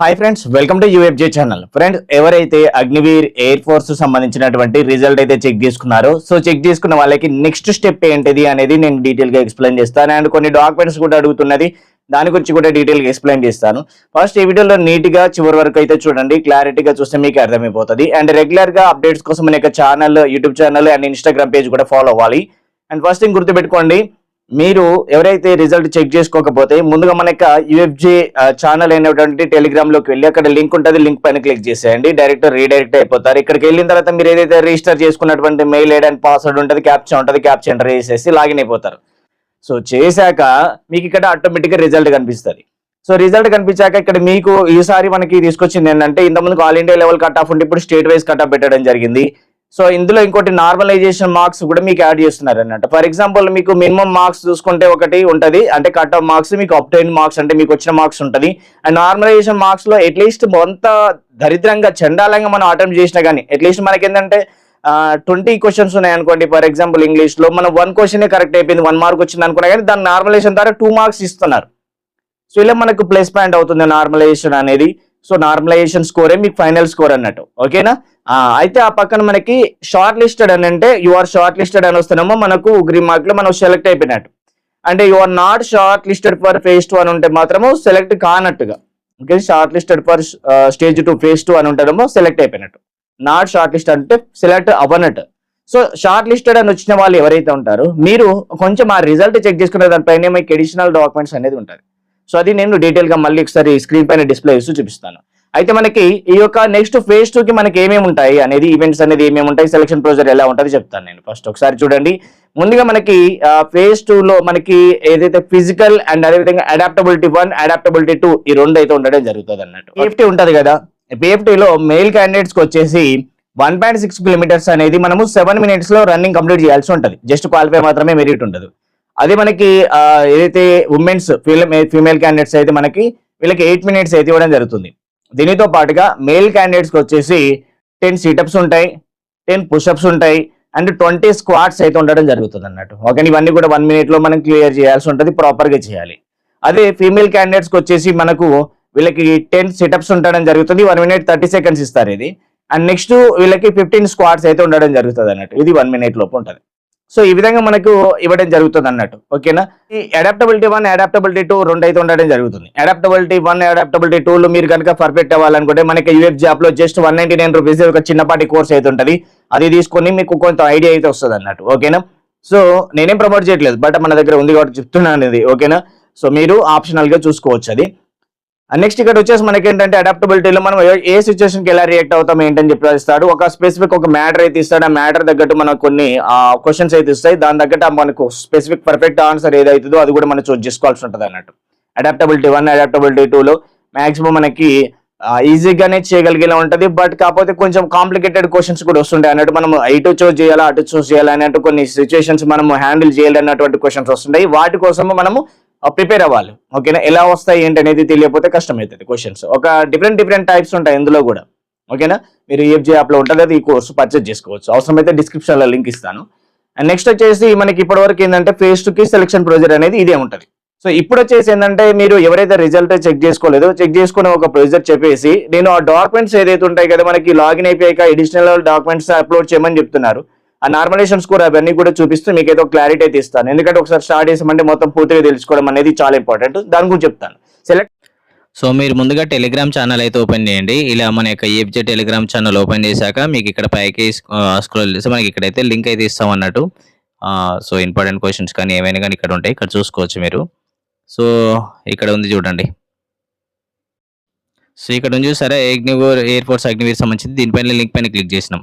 Hi friends welcome to UFJ channel friends ఎవరైతే Agniveer air force సంబంధించినటువంటి result అయితే check చేసుకున్నారో సో చెక్ చేసుకున్న వాళ్ళకి నెక్స్ట్ స్టెప్ ఏంటిది అనేది నేను డీటెయిల్గా ఎక్స్ప్లెయిన్ చేస్తాను. అండ్ కొన్ని డాక్యుమెంట్స్ కూడా అడుగుతున్నది దాని గురించి కూడా డీటెయిల్గా ఎక్స్ప్లెయిన్ చేస్తాను. ఫస్ట్ ఈ వీడియోలో నీట్గా చివరి వరకు అయితే చూడండి. క్లారిటీగా చూస్తే మీకు అర్థమైపోతుంది. అండ్ రెగ్యులర్గా అప్డేట్స్ కోసం మన యొక్క channel YouTube channel and Instagram page కూడా ఫాలో అవ్వాలి. అండ్ ఫస్ట్ థింగ్ గుర్తుపెట్టుకోండి మీరు ఎవరైతే రిజల్ట్ చెక్ చేసుకోకపోతే ముందుగా మన యొక్క యూఎఫ్జే ఛానల్ అయినటువంటి టెలిగ్రామ్లోకి వెళ్ళి అక్కడ లింక్ ఉంటుంది లింక్ పైన క్లిక్ చేసేయండి. డైరెక్ట్ రీడైరెక్ట్ అయిపోతారు. ఇక్కడికి వెళ్ళిన తర్వాత మీరు ఏదైతే రిజిస్టర్ చేసుకున్నటువంటి మెయిల్ ఐడి అండ్ పాస్వర్డ్ ఉంటుంది క్యాప్చర్ ఉంటుంది క్యాప్చర్ ఎంటర్ చేసేసి లాగిన్ అయిపోతారు. సో చేశాక మీకు ఇక్కడ ఆటోమేటిక్గా రిజల్ట్ కనిపిస్తుంది. సో రిజల్ట్ కనిపించాక ఇక్కడ మీకు ఈసారి మనకి తీసుకొచ్చింది ఏంటంటే ఇంతకుముందు all India level cut off ఉంటే ఇప్పుడు స్టేట్ వైజ్ కట్ ఆఫ్ పెట్టడం జరిగింది. సో ఇందులో ఇంకోటి నార్మలైజేషన్ మార్క్స్ కూడా మీకు యాడ్ చేస్తున్నారు అన్నట్టు ఫర్ ఎగ్జాంపుల్ మీకు మినిమం మార్క్స్ చూసుకుంటే ఒకటి ఉంటుంది అంటే కట్ ఆఫ్ మార్క్స్ మీకు అప్టైన్ మార్క్స్ అంటే మీకు వచ్చిన మార్క్స్ ఉంటుంది. అండ్ నార్మలైజేషన్ మార్క్స్లో అట్లీస్ట్ కొంత దరిద్రంగా చండాలంగా మనం అటెంప్ట్ చేసినా కానీ అట్లీస్ట్ మనకి ఏంటంటే ట్వంటీ క్వశ్చన్స్ ఉన్నాయి అనుకోండి ఫర్ ఎగ్జాంపుల్ ఇంగ్లీష్లో మనం వన్ క్వశ్చన్ కరెక్ట్ అయిపోయింది వన్ మార్క్ వచ్చింది అనుకున్నా కానీ దాని నార్మలైజేషన్ ద్వారా టూ మార్క్స్ ఇస్తున్నారు. సో ఇలా మనకు ప్లస్ పాయింట్ అవుతుంది నార్మలైజేషన్ అనేది. సో నార్మలైజేషన్ స్కోరే మీకు ఫైనల్ స్కోర్ అన్నట్టు. ఓకేనా? అయితే ఆ పక్కన మనకి షార్ట్ లిస్టెడ్ అని అంటే యు ఆర్ షార్ట్ లిస్టెడ్ అని వస్తున్నామో మనకు గ్రీన్ మార్క్లో మనం సెలెక్ట్ అయిపోయినట్టు. అంటే you are not shortlisted for phase two అని ఉంటే మాత్రము select కానట్టుగా. Okay? Shortlisted for stage two phase two అని ఉంటేనేమో సెలెక్ట్ అయిపోయినట్టు. నాట్ షార్ట్ లిస్ట్ అంటే సెలెక్ట్ అవ్వనట్టు. సో షార్ట్ లిస్టెడ్ అని వచ్చిన వాళ్ళు ఎవరైతే ఉంటారో మీరు కొంచెం ఆ రిజల్ట్ చెక్ చేసుకునే దానిపైన మీకు ఎడిషనల్ డాక్యుమెంట్స్ అనేది ఉంటుంది. సో అది నేను డీటెయిల్గా మళ్ళీ ఒకసారి స్క్రీన్ పైన డిస్ప్లే చేస్తూ చూపిస్తాను. అయితే మనకి ఈ యొక్క నెక్స్ట్ ఫేజ్ టూ కి మనకి ఏమేమి ఉంటాయి అనేది ఈవెంట్స్ అనేది ఏమేమి ఉంటాయి సెలక్షన్ ప్రొసీజర్ ఎలా ఉంటుంది చెప్తాను నేను. ఫస్ట్ ఒకసారి చూడండి. ముందుగా మనకి ఫేజ్ టూ లో మనకి ఏదైతే ఫిజికల్ అండ్ అదేవిధంగా అడాప్టబిలిటీ వన్ అడాప్టబిలిటీ టూ ఈ రెండు అయితే ఉండడం జరుగుతుంది అన్నట్టు. పిఎఫ్టీ ఉంటది కదా. PFT లో మెయిల్ క్యాండిడేట్స్కి వచ్చేసి వన్ పాయింట్ సిక్స్ కిలోమీటర్స్ అనేది మనము సెవెన్ మినిట్స్లో రన్నింగ్ కంప్లీట్ చేయాల్సి ఉంటుంది. జస్ట్ క్వాలిఫై మాత్రమే మెరిట్ ఉండదు. అదే మనకి ఏదైతే ఉమెన్స్ ఫీమేల్ క్యాండిడేట్స్ అయితే మనకి వీళ్ళకి ఎయిట్ మినిట్స్ అయితే ఇవ్వడం జరుగుతుంది. దీనితో పాటుగా మేల్ క్యాండిడేట్స్కి వచ్చేసి టెన్ సిటప్స్ ఉంటాయి టెన్ పుషప్స్ ఉంటాయి అండ్ ట్వంటీ స్క్వాట్స్ అయితే ఉండడం జరుగుతుంది అన్నట్టు ఓకే ఇవన్నీ కూడా వన్ మినిట్లో మనం క్లియర్ చేయాల్సి ఉంటుంది ప్రాపర్గా చేయాలి. అదే ఫీమేల్ క్యాండిడేట్స్కి వచ్చేసి మనకు వీళ్ళకి టెన్ సిటప్స్ ఉండడం జరుగుతుంది వన్ మినిట్ థర్టీ సెకండ్స్ ఇస్తారు ఇది. అండ్ నెక్స్ట్ వీళ్ళకి ఫిఫ్టీన్ స్క్వాడ్స్ అయితే ఉండడం జరుగుతుంది అన్నట్టు ఇది వన్ మినిట్ లోపు ఉంటుంది. సో ఈ విధంగా మనకు ఇవ్వడం జరుగుతుంది అన్నట్టు ఓకేనా? ఈ అడాప్టబిలిటీ వన్ అడాప్టబిలిటీ టూ రెండు అయితే ఉండడం జరుగుతుంది. అడాప్టబిలిటీ వన్ అడాప్టబిలిటీ టూ మీరు కనుక పర్ఫెక్ట్ అవ్వాలనుకుంటే మనకి యూఎఫ్ జాబ్లో just one ninety nine rupees ఒక చిన్నపాటి కోర్స్ అయితే ఉంటుంది. అది తీసుకొని మీకు కొంత ఐడియా అయితే వస్తుంది అన్నట్టు ఓకేనా? సో నేనేం ప్రమోట్ చేయట్లేదు బట్ మన దగ్గర ఉంది కాబట్టి చెప్తున్నాను ఇది ఓకేనా? సో మీరు ఆప్షనల్గా చూసుకోవచ్చు అది. నెక్స్ట్ ఇక్కడ వచ్చేసి మనకి ఏంటంటే అడాప్టబిలిటీలో మనం ఏ- ఏ సిచ్యువేషన్కి ఎలా రియాక్ట్ అవుతాం ఏంటని చెప్పి ఇస్తాడు ఒక స్పెసిఫిక్ ఒక మ్యాటర్ అయితే ఇస్తాడు. ఆ మ్యాటర్ తగ్గట్టు మనకు కొన్ని క్వశ్చన్స్ అయితే ఇస్తాయి. దాని తగ్గట్టు మనకు స్పెసిఫిక్ పర్ఫెక్ట్ ఆన్సర్ ఏదైతుందో అది కూడా మనం చూస్ చేసుకోవాల్సి ఉంటుంది అన్నట్టు. అడాప్టబిలిటీ వన్ అడాప్టబిలిటీ టూలో మాక్సిమం మనకి ఈజీగానే చేయగలిగేలా ఉంటుంది. బట్ కాకపోతే కొంచెం కాంప్లికేటెడ్ క్వశ్చన్స్ కూడా వస్తుంటాయి అన్నట్టు మనం ఇటు చూస్ చేయాలా అటు చూస్ చేయాలా అన్నట్టు కొన్ని సిచ్యువేషన్స్ మనం హ్యాండిల్ చేయాలి అన్నటువంటి క్వశ్చన్స్ వస్తుంటాయి. వాటి కోసం మనము ప్రిపేర్ అవ్వాలి. ఓకేనా? ఎలా వస్తాయి ఏంటి అనేది తెలియకపోతే కష్టమవుతుంది క్వశ్చన్స్ ఒక డిఫరెంట్ డిఫరెంట్ టైప్స్ ఉంటాయి ఇందులో కూడా. ఓకేనా? మీరు ఈఎఫ్జే యాప్లో ఉంటుంది అది ఈ కోర్సు పర్చేజ్ చేసుకోవచ్చు. అవసరమైతే డిస్క్రిప్షన్లో లింక్ ఇస్తాను. అండ్ నెక్స్ట్ వచ్చేసి మనకి ఇప్పటివరకు ఏంటంటే ఫేస్ టు కి సెలక్షన్ ప్రొసీజర్ అనేది ఇదే ఉంటుంది. సో ఇప్పుడు వచ్చేసి ఏంటంటే మీరు ఎవరైతే రిజల్ట్ చెక్ చేసుకోలేదో చెక్ చేసుకునే ఒక ప్రొసీజర్ చెప్పేసి నేను ఆ డాక్యుమెంట్స్ ఏదైతే ఉంటాయి కదా మనకి లాగిన్ అయిపోయాక అడిషనల్ డాక్యుమెంట్స్ అప్లోడ్ చేయమని చెప్తున్నారు. ఆ నార్మలైజేషన్ స్కోర్ అవన్నీ కూడా చూపిస్తూ మీకు ఏదో క్లారిటీ అయితే ఇస్తాను. ఎందుకంటే ఒకసారి స్టార్ట్ చేసామంటే మొత్తం పూర్తిగా తెలుసుకోవడం అనేది చాలా ఇంపార్టెంట్ దాని గురించి చెప్తాను. సెలెక్ట్ సో మీరు ముందుగా టెలిగ్రామ్ ఛానల్ అయితే ఓపెన్ చేయండి. ఇలా మన యొక్క ఈఎఫ్జే టెలిగ్రామ్ ఛానల్ ఓపెన్ చేశాక మీకు ఇక్కడ పైకి స్క్రోల్ చేసి మనకి ఇక్కడైతే లింక్ అయితే ఇస్తాం అన్నట్టు. సో ఇంపార్టెంట్ క్వశ్చన్స్ కానీ ఏమైనా కానీ ఇక్కడ ఉంటాయి. ఇక్కడ చూసుకోవచ్చు మీరు. సో ఇక్కడ ఉంది చూడండి. సో ఇక్కడ ఉంది సరే అగ్నివోర్ ఎయిర్ ఫోర్స్ అగ్నివీర్ సంబంధించి దీనిపైన లింక్ పైన క్లిక్ చేసినాం.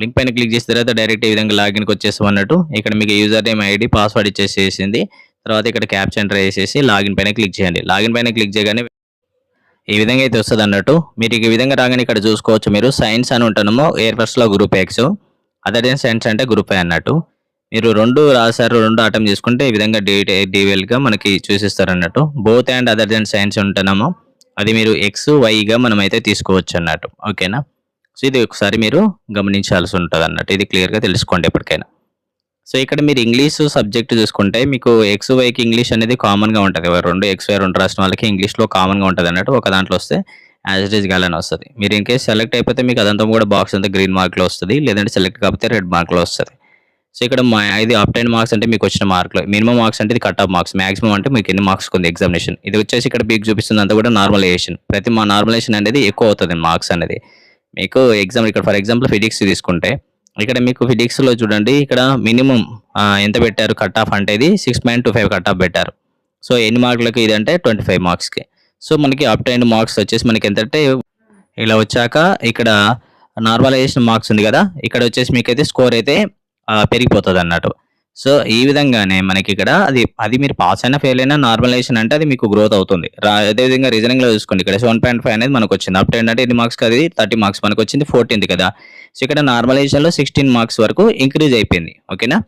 లింక్ పైన క్లిక్ చేసిన తర్వాత డైరెక్ట్ ఈ విధంగా లాగిన్కి వచ్చేసాం అన్నట్టు. ఇక్కడ మీకు యూజర్ నేమ్ ఐడి పాస్వర్డ్ ఇచ్చేసేసింది. తర్వాత ఇక్కడ క్యాప్చర్ ఎంటర్ చేసేసి లాగిన్ పైన క్లిక్ చేయండి. లాగిన్ పైన క్లిక్ చేయగానే ఈ విధంగా అయితే వస్తుంది అన్నట్టు. మీరు ఈ విధంగా రాగానే ఇక్కడ చూసుకోవచ్చు మీరు. సైన్స్ అని ఉంటానేమో air ఫోర్స్లో group X other than science అంటే గ్రూప్ ఏ అన్నట్టు. మీరు రెండు రాశారు రెండు అటెంప్ట్ చేసుకుంటే ఈ విధంగా డీటే డీవెల్గా మనకి చూసిస్తారు అన్నట్టు. Both and other than science ఉంటున్నామో అది మీరు ఎక్స్ వైగా మనం అయితే తీసుకోవచ్చు అన్నట్టు. ఓకేనా సో ఇది ఒకసారి మీరు గమనించాల్సి ఉంటుంది అన్నట్టు. ఇది క్లియర్గా తెలుసుకోండి ఎప్పటికైనా. సో ఇక్కడ మీరు ఇంగ్లీష్ సబ్జెక్ట్ చూసుకుంటే మీకు ఎక్స్ వైకి ఇంగ్లీష్ అనేది కామన్గా ఉంటుంది. రెండు ఎక్స్ వై రెండు రాష్ట్రం వాళ్ళకి ఇంగ్లీష్లో కామన్గా ఉంటుంది అన్నట్టు ఒక దాంట్లో వస్తే యాజ్ ఇట్ ఈస్ గాలని వస్తుంది. మీరు ఇన్ కేసు సెలెక్ట్ అయిపోతే మీకు అదంతా కూడా బాక్స్ అంతా గ్రీన్ మార్క్లో వస్తుంది. లేదంటే సెలెక్ట్ కాకపోతే రెడ్ మార్క్లో వస్తుంది. సో ఇక్కడ మా ఇది అప్టైన్ మార్క్స్ అంటే మీకు వచ్చిన మార్కులు మినిమం మార్క్స్ అంటే ఇది కట్ ఆఫ్ మార్క్స్ మాక్సిమం అంటే మీకు ఎన్ని మార్క్స్ ఉంది ఎగ్జామినేషన్ ఇది వచ్చేసి ఇక్కడ మీకు చూపిస్తుంది అంతా కూడా నార్మలైజేషన్ ప్రతి మా నార్మలైజేషన్ అనేది ఎక్కువ అవుతుంది మార్క్స్ అనేది. మీకు ఎగ్జామ్ ఇక్కడ ఫర్ ఎగ్జాంపుల్ ఫిజిక్స్ తీసుకుంటే ఇక్కడ మీకు ఫిజిక్స్లో చూడండి ఇక్కడ మినిమం ఎంత పెట్టారు? కట్ ఆఫ్ అంటే ఇది six point two five cut off పెట్టారు. సో ఎన్ని మార్కులకు ఇది అంటే ట్వంటీ ఫైవ్ మార్క్స్కి సో మనకి అప్ టైన్ మార్క్స్ వచ్చేసి మనకి ఎంతంటే ఇలా వచ్చాక ఇక్కడ నార్మలైజేషన్ మార్క్స్ ఉంది కదా ఇక్కడ వచ్చేసి మీకైతే స్కోర్ అయితే పెరిగిపోతుంది అన్నట్టు సో ఈ విధంగానే మనకి ఇక్కడ అది అది మీరు పాస్ అయినా ఫెయిల్ అయినా నార్మలైజేషన్ అంటే అది మీకు గ్రోత్ అవుతుంది. అదేవిధంగా రీజనింగ్లో చూసుకోండి. ఇక్కడ సెవెన్ పాయింట్ ఫైవ్ అనేది మనకు వచ్చింది అప్ టెన్ అంటే ఎన్ని మార్క్స్ అది? థర్టీ మార్క్స్ మనకు వచ్చింది ఫోర్టీన్త్ కదా. సో ఇక్కడ నార్మలైజేషన్లో సిక్స్టీన్ మార్క్స్ వరకు ఇంక్రీజ్ అయిపోయింది. ఓకేనా?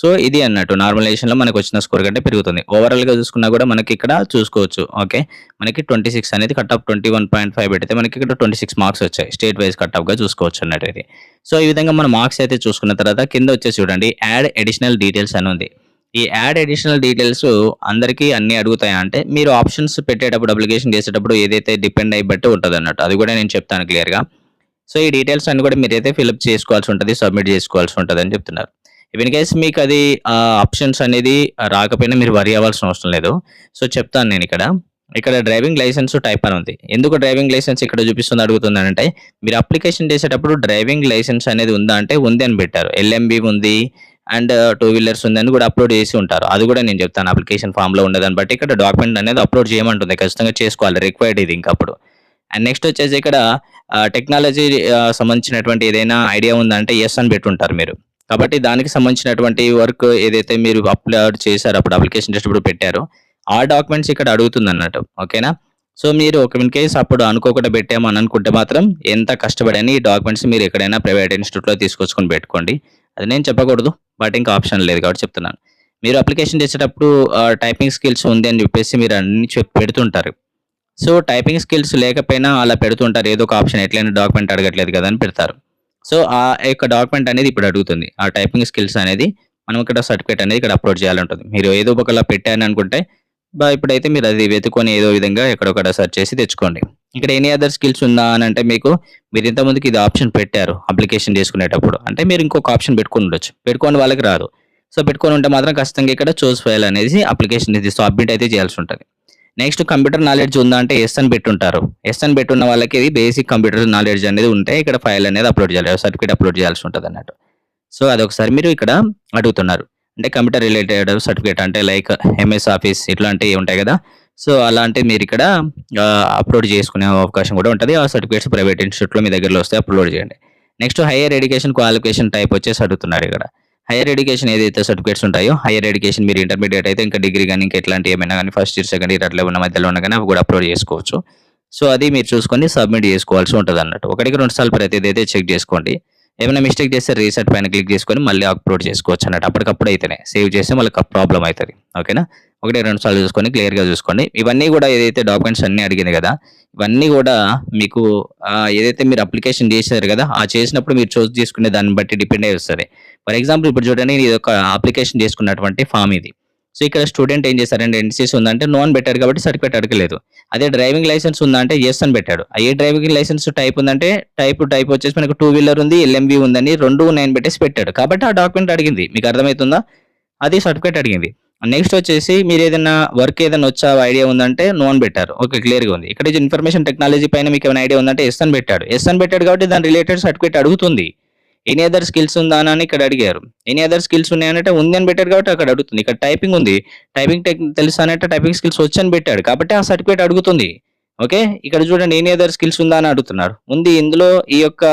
సో ఇది అన్నట్టు నార్మలైజేషన్లో మనకు వచ్చిన స్కోర్ కంటే పెరుగుతుంది. ఓవరాల్గా చూసుకున్నా కూడా మనకి ఇక్కడ చూసుకోవచ్చు ఓకే మనకి ట్వంటీ సిక్స్ అనేది cut off twenty one point five పెడితే మనకి ఇక్కడ ట్వంటీ సిక్స్ మార్క్స్ వచ్చాయి స్టేట్ వైజ్ కట్ ఆఫ్గా చూసుకోవచ్చు అన్నట్టు ఇది. సో ఈ విధంగా మన మార్క్స్ అయితే చూసుకున్న తర్వాత కింద వచ్చేసి చూడండి యాడ్ అడిషనల్ డీటెయిల్స్ అని ఉంది. ఈ యాడ్ అడిషనల్ డీటెయిల్స్ అందరికీ అన్ని అడుగుతాయా అంటే మీరు ఆప్షన్స్ పెట్టేటప్పుడు అప్లికేషన్ చేసేటప్పుడు ఏదైతే డిపెండ్ అయ్యి బట్టి ఉంటుంది అన్నట్టు అది కూడా నేను చెప్తాను క్లియర్గా సో ఈ డీటెయిల్స్ అన్ని కూడా మీరైతే ఫిల్అప్ చేసుకోవాల్సి ఉంటుంది సబ్మిట్ చేసుకోవాల్సి ఉంటుంది అని చెప్తున్నారు. ఇవన్ కేస్ మీకు అది ఆప్షన్స్ అనేది రాకపోయినా మీరు వరి అవ్వాల్సిన అవసరం లేదు. సో చెప్తాను నేను ఇక్కడ. ఇక్కడ డ్రైవింగ్ లైసెన్స్ టైప్ అని ఉంది. ఎందుకు డ్రైవింగ్ లైసెన్స్ ఇక్కడ చూపిస్తుంది అడుగుతుంది అంటే మీరు అప్లికేషన్ చేసేటప్పుడు డ్రైవింగ్ లైసెన్స్ అనేది ఉందా అంటే ఉంది అని పెట్టారు. ఎల్ఎంబి ఉంది అండ్ టూ వీలర్స్ ఉందని కూడా అప్లోడ్ చేసి ఉంటారు. అది కూడా నేను చెప్తాను అప్లికేషన్ ఫామ్లో ఉండదని. బట్టి ఇక్కడ డాక్యుమెంట్ అనేది అప్లోడ్ చేయమంటుంది. ఖచ్చితంగా చేసుకోవాలి. రిక్వైర్డ్ ఇది ఇంకా అప్పుడు. అండ్ నెక్స్ట్ వచ్చేసి ఇక్కడ టెక్నాలజీ సంబంధించినటువంటి ఏదైనా ఐడియా ఉందంటే ఎస్ అని పెట్టుంటారు మీరు. కాబట్టి దానికి సంబంధించినటువంటి వర్క్ ఏదైతే మీరు అప్లోడ్ చేశారో అప్పుడు అప్లికేషన్ చేసేటప్పుడు పెట్టారో ఆ డాక్యుమెంట్స్ ఇక్కడ అడుగుతుంది అన్నట్టు ఓకేనా? సో మీరు ఒక ఇన్ కేసు అప్పుడు అనుకోకుండా పెట్టాము అని అనుకుంటే మాత్రం ఎంత కష్టపడని ఈ డాక్యుమెంట్స్ మీరు ఎక్కడైనా ప్రైవేట్ ఇన్స్టిట్యూట్లో తీసుకొచ్చుకొని పెట్టుకోండి. అది నేను చెప్పకూడదు బట్ ఇంకా ఆప్షన్ లేదు కాబట్టి చెప్తున్నాను. మీరు అప్లికేషన్ చేసేటప్పుడు టైపింగ్ స్కిల్స్ ఉంది అని చెప్పేసి మీరు అన్ని చెప్ పెడుతుంటారు. సో టైపింగ్ స్కిల్స్ లేకపోయినా అలా పెడుతుంటారు. ఏదో ఒక ఆప్షన్ ఎట్లయినా డాక్యుమెంట్ అడగట్లేదు కదా అని పెడతారు. సో ఆ యొక్క డాక్యుమెంట్ అనేది ఇప్పుడు అడుగుతుంది. ఆ టైపింగ్ స్కిల్స్ అనేది మనం ఇక్కడ సర్టిఫికేట్ అనేది ఇక్కడ అప్లోడ్ చేయాలంటుంది మీరు ఏదో ఒకలా పెట్టాను అనుకుంటే బా ఇప్పుడైతే మీరు అది వెతుకొని ఏదో విధంగా ఎక్కడొక్కడ సెర్చ్ చేసి తెచ్చుకోండి. ఇక్కడ ఎనీ అదర్ స్కిల్స్ ఉందా అని అంటే మీకు మీరు ఇంతకుముందుకి ఇది ఆప్షన్ పెట్టారు అప్లికేషన్ చేసుకునేటప్పుడు. అంటే మీరు ఇంకొక ఆప్షన్ పెట్టుకుని ఉండొచ్చు. పెట్టుకోని వాళ్ళకి రాదు. సో పెట్టుకొని ఉంటే మాత్రం ఖచ్చితంగా ఇక్కడ చూస్ ఫైల్ అనేది అప్లికేషన్ ఇది. సబ్మిట్ అయితే చేయాల్సి ఉంటుంది. నెక్స్ట్ కంప్యూటర్ నాలెడ్జ్ ఉందా అంటే ఎస్ అని పెట్టుంటారు. ఎస్ అని పెట్టున్న వాళ్ళకి ఇది బేసిక్ కంప్యూటర్ నాలెడ్జ్ అనేది ఉంటే ఇక్కడ ఫైల్ అనేది అప్లోడ్ చేయాలి. సర్టిఫికేట్ అప్లోడ్ చేయాల్సి ఉంటుంది అన్నట్టు. సో అదొకసారి మీరు ఇక్కడ అడుగుతున్నారు. అంటే కంప్యూటర్ రిలేటెడ్ సర్టిఫికేట్ అంటే లైక్ ఎంఎస్ ఆఫీస్ ఇట్లాంటివి ఉంటాయి కదా. సో అలాంటి మీరు ఇక్కడ అప్లోడ్ చేసుకునే అవకాశం కూడా ఉంటుంది. ఆ సర్టిఫికేట్స్ ప్రైవేట్ ఇన్స్టిట్యూట్లో మీ దగ్గరలో వస్తే అప్లోడ్ చేయండి. Next higher education qualification type వచ్చేసి అడుగుతున్నారు ఇక్కడ. హైయర్ ఎడ్యుకేషన్ ఏదైతే సర్టిఫికేట్స్ ఉంటాయో హైయర్ ఎడ్యుకేషన్ మీరు ఇంటర్మీడియట్ అయితే ఇంకా డిగ్రీ కానీ ఇంకా ఎట్లాంటి ఏమైనా కానీ ఫస్ట్ ఇయర్ సెకండ్ ఇయర్ అట్లా ఉన్న మధ్యలో ఉన్న కానీ అవి కూడా అప్లోడ్ చేసుకోవచ్చు. సో అది మీరు చూసుకొని సబ్మిట్ చేసుకోవాల్సి ఉంటుంది అన్నట్టు ఒకటికి రెండు సార్లు ప్రతిదైతే అయితే చెక్ చేసుకోండి. ఏమైనా మిస్టేక్ చేస్తే రీసెట్ పైన క్లిక్ చేసుకొని మళ్ళీ అప్లోడ్ చేసుకోవచ్చు అన్నట్టు. అప్పటికప్పుడు అయితేనే. సేవ్ చేస్తే మళ్ళీ ప్రాబ్లం అవుతుంది ఓకేనా ఒకటి రెండు సార్లు చూసుకొని క్లియర్గా చూసుకోండి. ఇవన్నీ కూడా ఏదైతే డాక్యుమెంట్స్ అన్నీ అడిగింది కదా ఇవన్నీ కూడా మీకు ఏదైతే మీరు అప్లికేషన్ చేశారు కదా ఆ చేసినప్పుడు మీరు చూస్ చేసుకునే దాన్ని బట్టి డిపెండ్ అయి వస్తుంది. ఫర్ ఎగ్జాంపుల్ ఇప్పుడు చూడండి ఇది ఒక అప్లికేషన్ చేసుకున్నటువంటి ఫామ్ ఇది. సో ఇక్కడ స్టూడెంట్ ఏం చేశారంటే ఎన్సీసీ ఉందంటే నో అని పెట్టాడు కాబట్టి సర్టిఫికేట్ అడగలేదు. అదే డ్రైవింగ్ లైసెన్స్ ఉందంటే ఎస్ అని పెట్టాడు. ఏ డ్రైవింగ్ లైసెన్స్ టైప్ ఉందంటే టైప్ టైప్ వచ్చేసి మనకు టూ వీలర్ ఉంది ఎల్ఎంవి ఉందని రెండు నైన్ పెట్టేసి పెట్టాడు. కాబట్టి ఆ డాక్యుమెంట్ అడిగింది. మీకు అర్థమవుతుందా అది సర్టిఫికేట్ అడిగింది. నెక్స్ట్ వచ్చేసి మీరు ఏదైనా వర్క్ ఏదైనా వచ్చా ఐడియా ఉందంటే నోన్ పెట్టారు. ఓకే క్లియర్గా ఉంది. ఇక్కడ ఇన్ఫర్మేషన్ టెక్నాలజీ పైన మీకు ఏమైనా ఐడియా ఉందంటే ఎస్ అని పెట్టాడు. ఎస్ అని పెట్టాడు కాబట్టి దాని రిలేటెడ్ సర్టిఫికేట్ అడుగుతుంది. ఎనీ అదర్ స్కిల్స్ ఉందా అని ఇక్కడ అడిగారు. ఎనీ అదర్ స్కిల్స్ ఉన్నాయంటే ఉంది అని పెట్టాడు కాబట్టి అక్కడ అడుగుతుంది. ఇక్కడ టైపింగ్ ఉంది. టైపింగ్ టెక్ తెలుసు అంటే టైపింగ్ స్కిల్స్ వచ్చని పెట్టాడు. కాబట్టి ఆ సర్టిఫికేట్ అడుగుతుంది. ఓకే ఇక్కడ చూడండి ఎనీ అదర్ స్కిల్స్ ఉందా అని అడుగుతున్నారు. ఉంది ఇందులో ఈ యొక్క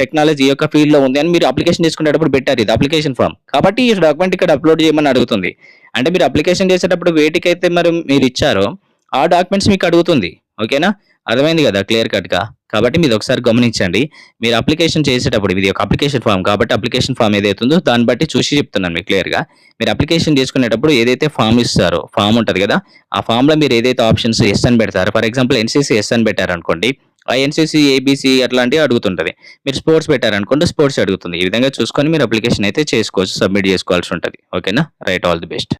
టెక్నాలజీ ఈ యొక్క ఫీల్డ్లో ఉంది అని మీరు అప్లికేషన్ చేసుకునేటప్పుడు పెట్టారు ఇది అప్లికేషన్ ఫామ్ కాబట్టి ఈ డాక్యుమెంట్ ఇక్కడ అప్లోడ్ చేయమని అడుగుతుంది. అంటే మీరు అప్లికేషన్ చేసేటప్పుడు వేటికైతే మరి మీరు ఇచ్చారో ఆ డాక్యుమెంట్స్ మీకు అడుగుతుంది. ఓకేనా అర్థమైంది కదా? క్లియర్ కట్గా కాబట్టి మీరు ఒకసారి గమనించండి. మీరు అప్లికేషన్ చేసేటప్పుడు ఇది ఒక అప్లికేషన్ ఫామ్ కాబట్టి అప్లికేషన్ ఫామ్ ఏదైతుందో దాన్ని బట్టి చూసి చెప్తున్నాను మీకు క్లియర్గా. మీరు అప్లికేషన్ చేసుకునేటప్పుడు ఏదైతే ఫామ్ ఇస్తారో ఫామ్ ఉంటుంది కదా ఆ ఫామ్లో మీరు ఏదైతే ఆప్షన్స్ ఎస్ అని పెడతారో ఫర్ ఎగ్జాంపుల్ ఎన్సీసీ ఎస్ అని పెట్టారు అనుకోండి ఆ ఎన్సీసీ ఏబీసీ అట్లాంటివి అడుగుతుంటుంది. మీరు స్పోర్ట్స్ పెట్టారనుకోండి స్పోర్ట్స్ అడుగుతుంది. ఈ విధంగా చూసుకొని మీరు అప్లికేషన్ అయితే చేసుకోవచ్చు సబ్మిట్ చేసుకోవాల్సి ఉంటుంది. ఓకేనా? Right all the best.